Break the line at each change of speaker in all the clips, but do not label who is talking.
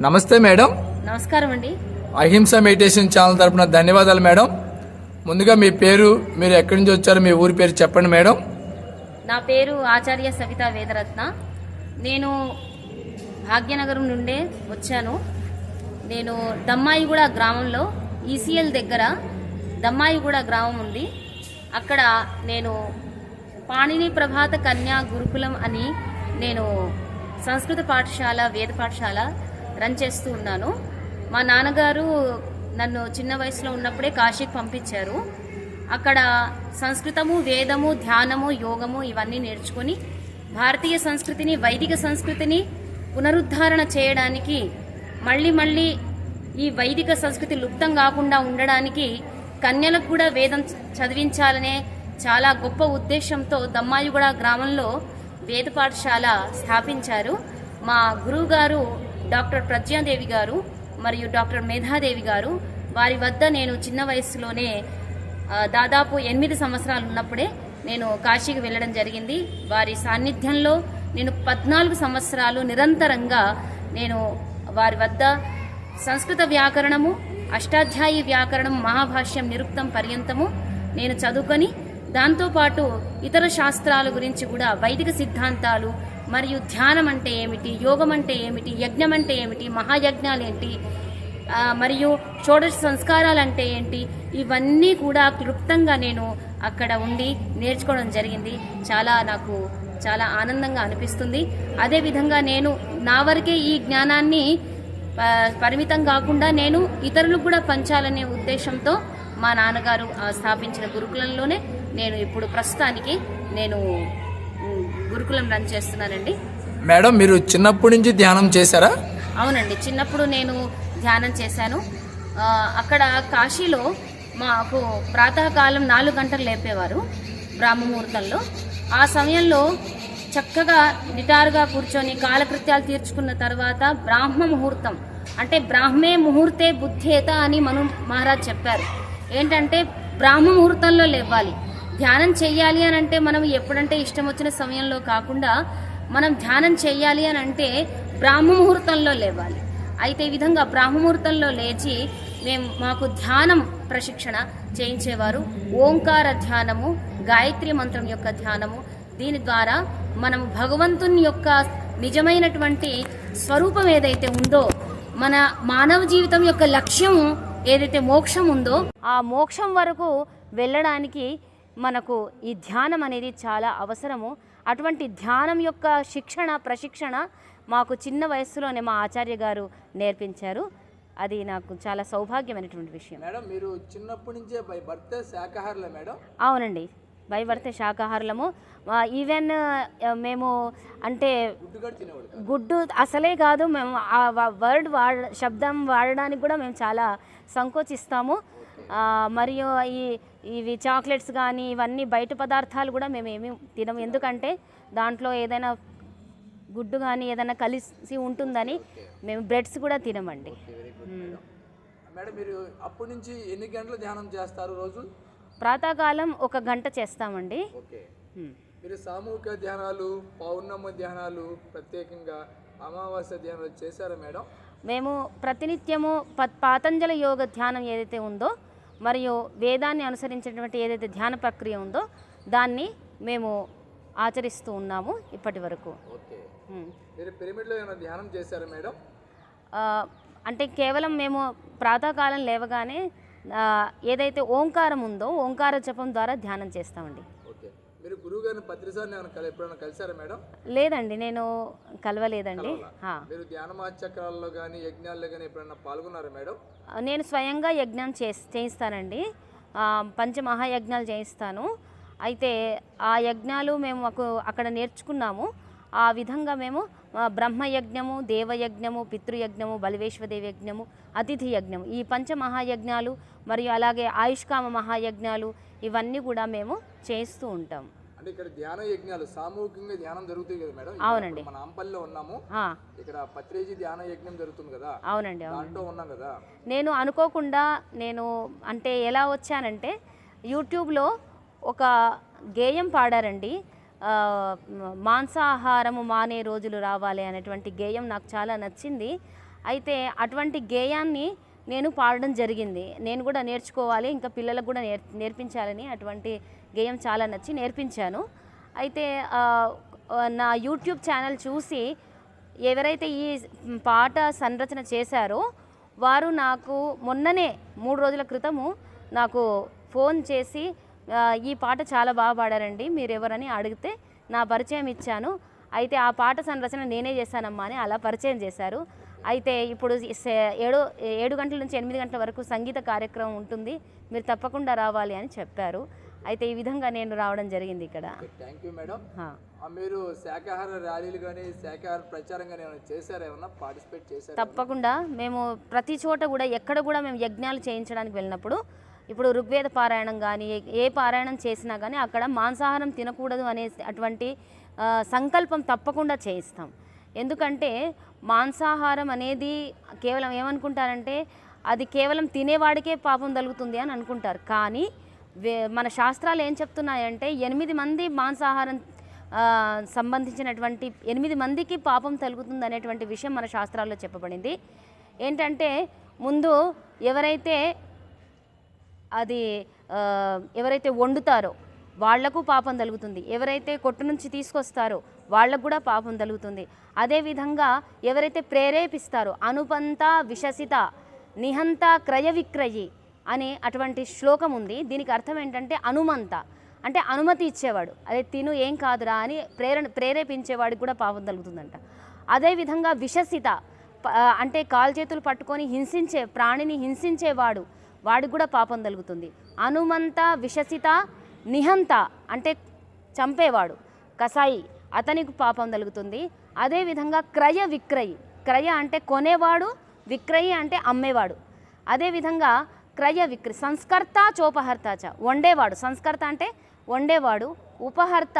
నమస్తే మేడం.
నమస్కారం అండి.
అహింస మెడిటేషన్ ఛానల్ తరపున ధన్యవాదాలు మేడం. ముందుగా మీ పేరు మీరు ఎక్కడి నుంచి వచ్చారో మీ ఊరి పేరు చెప్పండి మేడం.
నా పేరు ఆచార్య సవిత వేదరత్న. నేను భాగ్యనగరం నుండే వచ్చాను. నేను దమ్మాయిగూడ గ్రామంలో ఈసీఎల్ దగ్గర దమ్మాయిగూడ గ్రామం ఉంది. అక్కడ నేను పాణిని ప్రభాత కన్యా గురుకులం అని నేను సంస్కృత పాఠశాల వేద పాఠశాల రన్ చేస్తూ ఉన్నాను. మా నాన్నగారు నన్ను చిన్న వయసులో ఉన్నప్పుడే కాశీకి పంపించారు. అక్కడ సంస్కృతము వేదము ధ్యానము యోగము ఇవన్నీ నేర్చుకొని భారతీయ సంస్కృతిని వైదిక సంస్కృతిని పునరుద్ధరణ చేయడానికి మళ్ళీ మళ్ళీ ఈ వైదిక సంస్కృతి లుప్తం కాకుండా ఉండడానికి కన్యలకు కూడా వేదం చదివించాలనే చాలా గొప్ప ఉద్దేశంతో దమ్మాయిగూడ గ్రామంలో వేద పాఠశాల స్థాపించారు. మా గురువు గారు డాక్టర్ ప్రజ్ఞాదేవి గారు మరియు డాక్టర్ మేధాదేవి గారు. వారి వద్ద నేను చిన్న వయసులోనే దాదాపు ఎనిమిది సంవత్సరాలు ఉన్నప్పుడే నేను కాశీకి వెళ్ళడం జరిగింది. వారి సాన్నిధ్యంలో నేను పద్నాలుగు సంవత్సరాలు నిరంతరంగా నేను వారి వద్ద సంస్కృత వ్యాకరణము అష్టాధ్యాయి వ్యాకరణం మహాభాష్యం నిరుక్తం పర్యంతము నేను చదువుకొని దాంతోపాటు ఇతర శాస్త్రాల గురించి కూడా వైదిక సిద్ధాంతాలు మరియు ధ్యానం అంటే ఏమిటి? యోగం అంటే ఏమిటి? యజ్ఞం అంటే ఏమిటి? మహాయజ్ఞాలు ఏంటి మరియు షోడశ సంస్కారాలు అంటే ఏంటి? ఇవన్నీ కూడా క్లుప్తంగా నేను అక్కడ ఉండి నేర్చుకోవడం జరిగింది. చాలా నాకు చాలా ఆనందంగా అనిపిస్తుంది. అదేవిధంగా నేను నా వరకే ఈ జ్ఞానాన్ని పరిమితం కాకుండా నేను ఇతరులకు కూడా పంచాలనే ఉద్దేశంతో మా నాన్నగారు స్థాపించిన గురుకులంలోనే నేను ఇప్పుడు ప్రస్తుతానికి నేను గురుకులం రన్ చేస్తున్నానండి.
మేడం మీరు చిన్నప్పటి నుంచి ధ్యానం చేశారా?
అవునండి. చిన్నప్పుడు నేను ధ్యానం చేశాను. అక్కడ కాశీలో మాకు ప్రాతకాలం నాలుగు గంటలు లేపేవారు బ్రాహ్మముహూర్తంలో ఆ సమయంలో చక్కగా నిటారుగా కూర్చొని కాలకృత్యాలు తీర్చుకున్న తర్వాత బ్రాహ్మ ముహూర్తం అంటే బ్రాహ్మే ముహూర్తే బుద్ధేత అని మను మహారాజ్ చెప్పారు. ఏంటంటే బ్రాహ్మ ముహూర్తంలో లేవాలి. ధ్యానం చెయ్యాలి అని అంటే మనం ఎప్పుడంటే ఇష్టం వచ్చిన సమయంలో కాకుండా మనం ధ్యానం చెయ్యాలి అని అంటే బ్రాహ్మ ముహూర్తంలో లేవాలి. అయితే ఈ విధంగా బ్రాహ్మముహూర్తంలో లేచి మేము మాకు ధ్యానం ప్రశిక్షణ చేయించేవారు. ఓంకార ధ్యానము గాయత్రి మంత్రం యొక్క ధ్యానము దీని ద్వారా మనం భగవంతుని యొక్క నిజమైనటువంటి స్వరూపం ఏదైతే ఉందో మన మానవ జీవితం యొక్క లక్ష్యం ఏదైతే మోక్షం ఉందో ఆ మోక్షం వరకు వెళ్ళడానికి మనకు ఈ ధ్యానం అనేది చాలా అవసరము. అటువంటి ధ్యానం యొక్క శిక్షణ ప్రశిక్షణ మాకు చిన్న వయస్సులోనే మా ఆచార్య గారు నేర్పించారు. అది నాకు చాలా సౌభాగ్యమైనటువంటి విషయం.
మేడం మీరు చిన్నప్పటి నుంచే బై బర్త్ శాకాహారులే మేడం?
అవునండి. భయపడితే శాకాహారులము. ఆ, ఈవెన్ మేము అంటే
గుడ్డు
అసలే కాదు మేము ఆ వ- వర్డ్ వాడ శబ్దం వాడడానికి కూడా మేము చాలా సంకోచిస్తాము. మరియు ఈ ఇవి చాక్లెట్స్ కానీ ఇవన్నీ బయట పదార్థాలు కూడా మేము ఏమీ తినము. ఎందుకంటే దాంట్లో ఏదైనా గుడ్డు కానీ ఏదైనా కలిసి ఉంటుందని మేము బ్రెడ్స్ కూడా తినమండి.
మేడం మీరు అప్పటి నుంచి ఎన్ని గంటలు ధ్యానం చేస్తారు రోజు?
ప్రాతకాలం ఒక గంట చేస్తామండి.
మీరు సామూహిక ధ్యానాలు పౌర్ణమ ధ్యానాలు ప్రత్యేకంగా అమావాస్య ధ్యానాలు చేశారా మేడం
మేము ప్రతినిత్యము ప- పాతంజల యోగ ధ్యానం ఏదైతే ఉందో మరియు వేదాన్ని అనుసరించినటువంటి ఏదైతే ధ్యాన ప్రక్రియ ఉందో దాన్ని మేము ఆచరిస్తూ ఉన్నాము ఇప్పటి వరకు. అంటే కేవలం మేము ప్రాతకాలం లేవగానే ఏదైతే ఓంకారం ఉందో ఓంకార జపం ద్వారా ధ్యానం చేస్తామండి.
గురువు గారిని పత్రిసారిని ఏమైనా కలి ఎప్పుడైనా కలిసారా మేడం?
లేదండి నేను కలవలేదండి.
మీరు ధ్యాన మహాచక్రాల్లో కానీ యజ్ఞాల్లో కానీ ఎప్పుడైనా పాల్గొన్నారా మేడం?
నేను స్వయంగా యజ్ఞం చే చేయిస్తానండి. పంచమహాయజ్ఞాలు చేయిస్తాను. అయితే ఆ యజ్ఞాలు మేము మాకు అక్కడ నేర్చుకున్నాము. ఆ విధంగా మేము బ్రహ్మయజ్ఞము దేవయజ్ఞము పితృయజ్ఞము బలివేశ్వదేవ యజ్ఞము అతిథి యజ్ఞము ఈ పంచమహాయజ్ఞాలు మరియు అలాగే ఆయుష్కామ మహాయజ్ఞాలు ఇవన్నీ కూడా మేము చేస్తూ ఉంటాం.
అంటే ఇక్కడ ధ్యాన యజ్ఞాలు సామూహికంగా ధ్యానం జరుగుతుంది కదా మేడం.
అవునండి.
మన అంపల్లిలో ఉన్నాము. ఇక్కడ పత్రేజీ ధ్యాన యజ్ఞం జరుగుతుంది కదా.
అవునండి అవును
దాంట్లో ఉన్నాం కదా.
నేను అనుకోకుండా నేను అంటే ఎలా వచ్చానంటే యూట్యూబ్లో ఒక గేయం పాడారండి. మాంసాహారము మానే రోజులు రావాలి అనేటువంటి గేయం నాకు చాలా నచ్చింది. అయితే అటువంటి గేయాన్ని నేను పాడడం జరిగింది. నేను కూడా నేర్చుకోవాలి ఇంకా పిల్లలకు కూడా నేర్ నేర్పించాలని అటువంటి గేయం చాలా నచ్చి నేర్పించాను. అయితే నా యూట్యూబ్ ఛానల్ చూసి ఎవరైతే ఈ పాట సంరచన చేశారో వారు నాకు మొన్ననే మూడు రోజుల క్రితము నాకు ఫోన్ చేసి ఈ పాట చాలా బాగా పాడారండి మీరు ఎవరని అడిగితే నా పరిచయం ఇచ్చాను. అయితే ఆ పాట సంరచన నేనే చేశానమ్మా అని అలా పరిచయం చేశారు. అయితే ఇప్పుడు సే- ఏడు ఏడు గంటల నుంచి ఎనిమిది గంటల వరకు సంగీత కార్యక్రమం ఉంటుంది మీరు తప్పకుండా రావాలి అని చెప్పారు. అయితే ఈ విధంగా నేను రావడం జరిగింది ఇక్కడ.
థ్యాంక్ యూ మేడం
హా.
ఆ, మీరు శాకాహార ర్యాలీలు కానీ శాకాహార ప్రచారం కానీ ఏమైనా చేశారా? ఏమన్నా పార్టిసిపేట్ చేశారా?
తప్పకుండా. మేము ప్రతి చోట కూడా ఎక్కడ కూడా మేము యజ్ఞాలు చేయించడానికి వెళ్ళినప్పుడు ఇప్పుడు ఋగ్వేద పారాయణం కానీ ఏ పారాయణం చేసినా కానీ అక్కడ మాంసాహారం తినకూడదు అనే అటువంటి సంకల్పం తప్పకుండా చేయిస్తాం. ఎందుకంటే మాంసాహారం అనేది కేవలం ఏమనుకుంటారంటే అది కేవలం తినేవాడికే పాపం తగులుతుంది అని అనుకుంటారు. కానీ మన శాస్త్రాలు ఏం చెప్తున్నాయంటే ఎనిమిది మంది మాంసాహారం సంబంధించినటువంటి ఎనిమిది మందికి పాపం తలుగుతుంది అనేటువంటి విషయం మన శాస్త్రాల్లో చెప్పబడింది. ఏంటంటే ముందు ఎవరైతే అది ఎవరైతే వండుతారో వాళ్ళకు పాపం తలుగుతుంది. ఎవరైతే కొట్టు నుంచి తీసుకొస్తారో వాళ్ళకు కూడా పాపం తలుగుతుంది. అదేవిధంగా ఎవరైతే ప్రేరేపిస్తారో అనుపంత విషసిత నిహంత క్రయ విక్రయి అనే అటువంటి శ్లోకం ఉంది. దీనికి అర్థం ఏంటంటే అనుమంత. అంటే అనుమతి ఇచ్చేవాడు. అదే తిను ఏం కాదురా అని ప్రేరణ ప్రేరేపించేవాడికి కూడా పాపం తగులుతుందంట అదేవిధంగా విషసిత ప- అంటే కాలు చేతులు పట్టుకొని హింసించే ప్రాణిని హింసించేవాడు వాడికి కూడా పాపం తలుగుతుంది. అనుమంత విషసిత నిహంత అంటే చంపేవాడు కసాయి అతనికి పాపం తలుగుతుంది. అదేవిధంగా క్రయ విక్రయి క్రయ అంటే కొనేవాడు విక్రయి అంటే అమ్మేవాడు. అదేవిధంగా క్రయ విక్రయ సంస్కర్త చోపహర్త చ వండేవాడు. సంస్కర్త అంటే వండేవాడు ఉపహర్త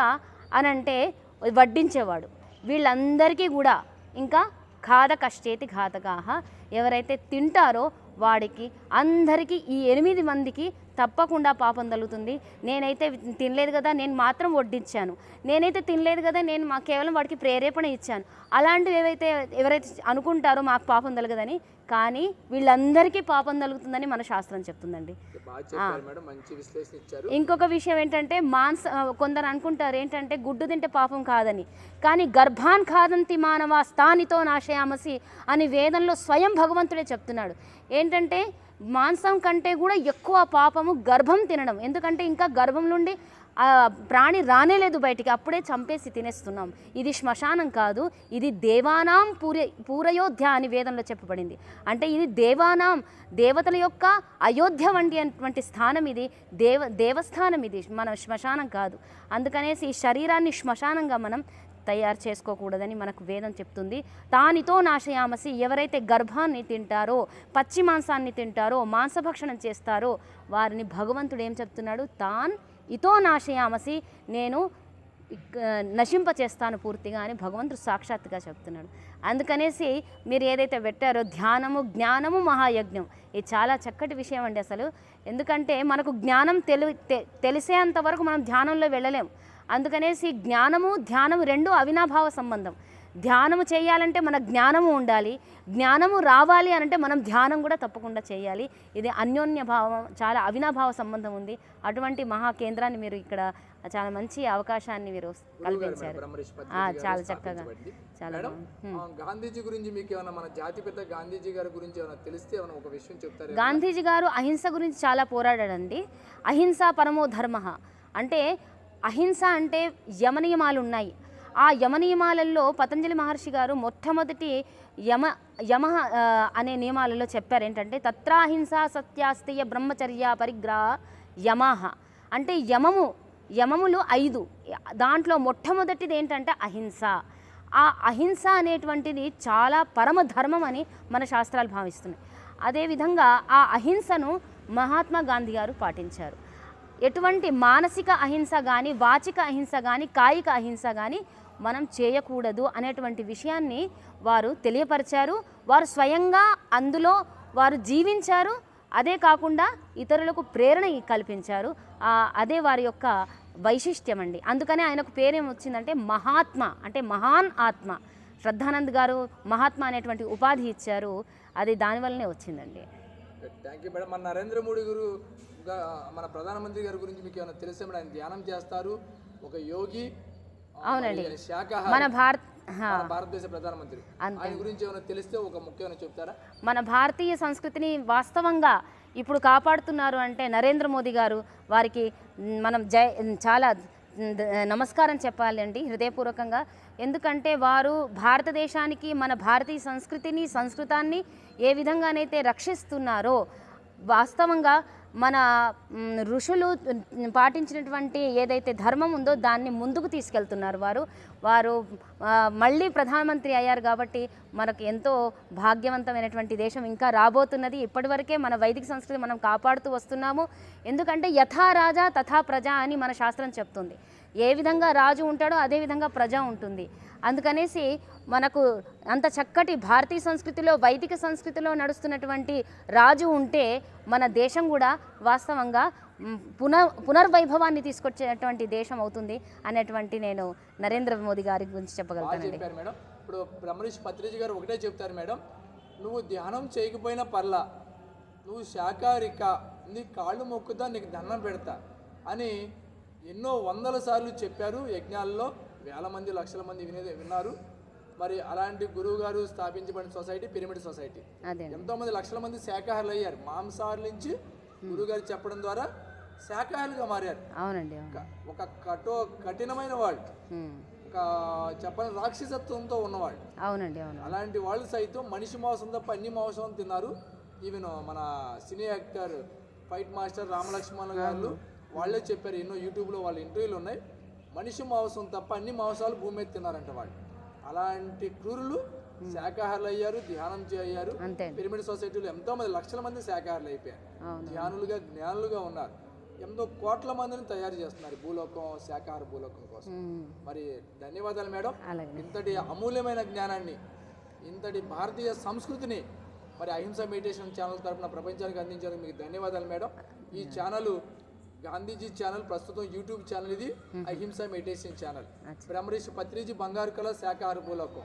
అనంటే వడ్డించేవాడు. వీళ్ళందరికీ కూడా ఇంకా ఘాతకష్టేతి ఘాతకాహ ఎవరైతే తింటారో వాడికి అందరికీ ఈ ఎనిమిది మందికి తప్పకుండా పాపం తగులుతుంది నేనైతే తినలేదు కదా నేను మాత్రం వడ్డించాను. నేనైతే తినలేదు కదా నేను మా కేవలం వాడికి ప్రేరేపణ ఇచ్చాను. అలాంటివి ఏవైతే ఎవరైతే అనుకుంటారో మాకు పాపం తగలదని కానీ వీళ్ళందరికీ పాపం తగులుతుందని మన శాస్త్రం చెప్తుందండి. ఇంకొక విషయం ఏంటంటే మాంస కొందరు అనుకుంటారు ఏంటంటే గుడ్డు తింటే పాపం కాదని. కానీ గర్భాన్ ఖాదంతి మానవ స్థానితో నాశయామసి అని వేదంలో స్వయం భగవంతుడే చెప్తున్నాడు. ఏంటంటే మాంసం కంటే కూడా ఎక్కువ పాపము గర్భం తినడం. ఎందుకంటే ఇంకా గర్భం నుండి ప్రాణి ప్రాణి రానేలేదు బయటికి. అప్పుడే చంపేసి తినేస్తున్నాం. ఇది శ్మశానం కాదు ఇది దేవానాం పూర పూరయోధ్య అని వేదంలో చెప్పబడింది. అంటే ఇది దేవానాం దేవతల యొక్క అయోధ్య వంటి అటువంటి స్థానం ఇది. దేవ దేవస్థానం ఇది. మన శ్మశానం కాదు. అందుకనేసి ఈ శరీరాన్ని శ్మశానంగా మనం తయారు చేసుకోకూడదని మనకు వేదం చెప్తుంది. తానితో నాశయామసి ఎవరైతే గర్భాన్ని తింటారో పచ్చి మాంసాన్ని తింటారో మాంసభక్షణం చేస్తారో వారిని భగవంతుడు ఏం చెప్తున్నాడు? తాన్ ఇతో నాశయామసి నేను నశింప చేస్తాను పూర్తిగా అని భగవంతుడు సాక్షాత్తుగా చెప్తున్నాడు. అందుకనేసి మీరు ఏదైతే పెట్టారో ధ్యానము జ్ఞానము మహాయజ్ఞం ఇది చాలా చక్కటి విషయం అండి అసలు. ఎందుకంటే మనకు జ్ఞానం తెలి తె- తెలిసేంత వరకు మనం ధ్యానంలో వెళ్ళలేం. అందుకనేసి జ్ఞానము ధ్యానము రెండు అవినాభావ సంబంధం. ధ్యానము చేయాలంటే మన జ్ఞానము ఉండాలి. జ్ఞానము రావాలి అనంటే మనం ధ్యానం కూడా తప్పకుండా చేయాలి. ఇది అన్యోన్య భావం చాలా అవినాభావ సంబంధం ఉంది. అటువంటి మహా కేంద్రాన్ని మీరు ఇక్కడ చాలా మంచి అవకాశాన్ని మీరు కల్పించారు. చాలా చక్కగా. చాలా
గాంధీజీ గురించి మీకు ఏమైనా మన జాతిపిత గాంధీజీ గారి గురించి ఏమైనా తెలిస్తే ఏమైనా ఒక విషయం చెప్తారు
గాంధీజీ గారు అహింస గురించి చాలా పోరాడాడండి. అహింస పరమో ధర్మ. అంటే అహింస అంటే యమనియమాలు ఉన్నాయి ఆ యమనియమాలలో పతంజలి మహర్షి గారు మొట్టమొదటి యమ యమ అనే నియమాలలో చెప్పారు. ఏంటంటే తత్రాహింస సత్యాస్తియ బ్రహ్మచర్య పరిగ్రహ యమాహ. అంటే యమము యమములు ఐదు. దాంట్లో మొట్టమొదటిది ఏంటంటే అహింస. ఆ అహింస అనేటువంటిది చాలా పరమ ధర్మం అని మన శాస్త్రాలు భావిస్తున్నాయి. అదేవిధంగా ఆ అహింసను మహాత్మా గాంధీ గారు పాటించారు. ఎటువంటి మానసిక అహింస కానీ వాచిక అహింస కానీ కాయిక అహింస కానీ మనం చేయకూడదు అనేటువంటి విషయాన్ని వారు తెలియపరిచారు. వారు స్వయంగా అందులో వారు జీవించారు. అదే కాకుండా ఇతరులకు ప్రేరణ కల్పించారు. అదే వారి యొక్క వైశిష్ట్యం అండి. అందుకనే ఆయనకు పేరేం వచ్చిందంటే మహాత్మ అంటే మహాన్ ఆత్మ. శ్రద్ధానంద్ గారు మహాత్మా అనేటువంటి ఉపాధి ఇచ్చారు. అది దానివల్లనే వచ్చిందండి.
Thank you madam. మన నరేంద్ర మోడీ గారు మన ప్రధానమంత్రి గారి గురించి మీకు ఏమైనా తెలిసే ఆయన ధ్యానం చేస్తారు. ఒక యోగి
అవునండి. మన భారత్
భారతదేశ ప్రధానమంత్రి. ఆయన గురించి ఏమైనా తెలిస్తే ఒక ముఖ్యమైన చెప్తారా?
మన భారతీయ సంస్కృతిని వాస్తవంగా ఇప్పుడు కాపాడుతున్నారు అంటే నరేంద్ర మోదీ గారు వారికి మనం జై చాలా నమస్కారం చెప్పాలి అండి హృదయపూర్వకంగా. ఎందుకంటే వారు భారతదేశానికి మన భారతీయ సంస్కృతిని సంస్కృతాన్ని ఏ విధంగానైతే రక్షిస్తున్నారో వాస్తవంగా మన ఋషులు పాటించినటువంటి ఏదైతే ధర్మం ఉందో దాన్ని ముందుకు తీసుకెళ్తున్నారు వారు. వారు మళ్ళీ ప్రధానమంత్రి అయ్యారు కాబట్టి మనకు ఎంతో భాగ్యవంతమైనటువంటి దేశం ఇంకా రాబోతున్నది. ఇప్పటివరకే మన వైదిక సంస్కృతి మనం కాపాడుతూ వస్తున్నాము. ఎందుకంటే యథా రాజా తథా ప్రజ అని మన శాస్త్రం చెప్తుంది. ఏ విధంగా రాజు ఉంటాడో అదే విధంగా ప్రజ ఉంటుంది. అందుకనేసి మనకు అంత చక్కటి భారతీయ సంస్కృతిలో వైదిక సంస్కృతిలో నడుస్తున్నటువంటి రాజు ఉంటే మన దేశం కూడా వాస్తవంగా పునర్ పునర్వైభవాన్ని తీసుకొచ్చేటువంటి దేశం అవుతుంది అనేటువంటి నేను నరేంద్ర మోదీ గారి గురించి చెప్పగలుగుతానండి.
మేడం. ఇప్పుడు బ్రహ్మణేష్ పత్రిజీ గారు ఒకటే చెప్తారు మేడం. నువ్వు ధ్యానం చేయకపోయినా పర్లా నువ్వు శాకాహారిక నీ కాళ్ళు మొక్కుతా నీకు దండం పెడతా అని ఎన్నో వందల సార్లు చెప్పారు యజ్ఞాల్లో వేల మంది లక్షల మంది వినే విన్నారు. మరి అలాంటి గురువు గారు స్థాపించబడిన సొసైటీ పిరమిడ్ సొసైటీ. ఎంతో మంది లక్షల మంది శాకాహారులు అయ్యారు మాంసాహారుల నుంచి గురువు గారు చెప్పడం ద్వారా శాకాహారులుగా మారారు.
అవునండి అవును.
ఒక- కఠో కఠినమైన వాళ్ళు. ఒక చెప్పని రాక్షసత్వంతో ఉన్నవాళ్ళు.
అవునండి అవును.
అలాంటి వాళ్ళు సైతం మనిషి మాంసం తప్ప అన్ని మాంసం తిన్నారు. ఈవెన్ మన cine actor fight master Ramalakshman garu వాళ్ళే చెప్పారు ఎన్నో యూట్యూబ్లో వాళ్ళ ఇంటర్వ్యూలు ఉన్నాయి. మనిషి మాంసం తప్ప అన్ని మాంసాలు భూమి మీద తిన్నారంట వాళ్ళు. అలాంటి క్రూరులు శాకాహారులు అయ్యారు ధ్యానం అయ్యారు పిరమిడ్ సొసైటీలో ఎంతో మంది లక్షల మంది శాకాహారులు అయిపోయారు. ధ్యానులుగా జ్ఞానులుగా ఉన్నారు. ఎంతో కోట్ల మందిని తయారు చేస్తున్నారు భూలోకం శాకాహార భూలోకం కోసం. మరి ధన్యవాదాలు మేడం. ఇంతటి అమూల్యమైన జ్ఞానాన్ని ఇంతటి భారతీయ సంస్కృతిని మరి అహింస మెడిటేషన్ ఛానల్ తరపున ప్రపంచానికి అందించేందుకు మీకు ధన్యవాదాలు మేడం. ఈ ఛానల్ గాంధీజీ ఛానల్ ప్రస్తుతం యూట్యూబ్ ఛానల్ ఇది. Ahimsa meditation channel. Brahmarishi Patriji బంగారు కళ శాకాహార భూలోకం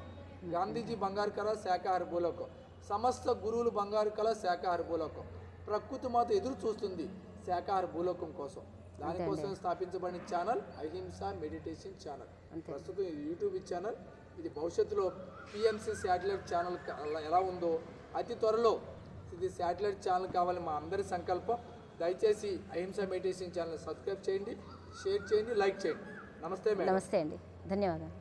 గాంధీజీ బంగారు కళ శాకాహార భూలోకం సమస్త గురువులు బంగారు కళ శాకాహార భూలోకం ప్రకృతి మాత ఎదురు చూస్తుంది శాకాహార భూలోకం కోసం. దానికోసం స్థాపించబడిన ఛానల్ అహింస మెడిటేషన్ ఛానల్. ప్రస్తుతం ఇది యూట్యూబ్ ఛానల్. ఇది భవిష్యత్తులో పిఎంసి శాటిలైట్ ఛానల్ ఎలా ఉందో అతి త్వరలో ఇది శాటిలైట్ ఛానల్ కావాలని మా అందరి సంకల్పం. దయచేసి అహింస మెడిటేషన్ ఛానల్ సబ్స్క్రైబ్ చేయండి షేర్ చేయండి లైక్ చేయండి. నమస్తే
నమస్తే అండి. ధన్యవాదాలు.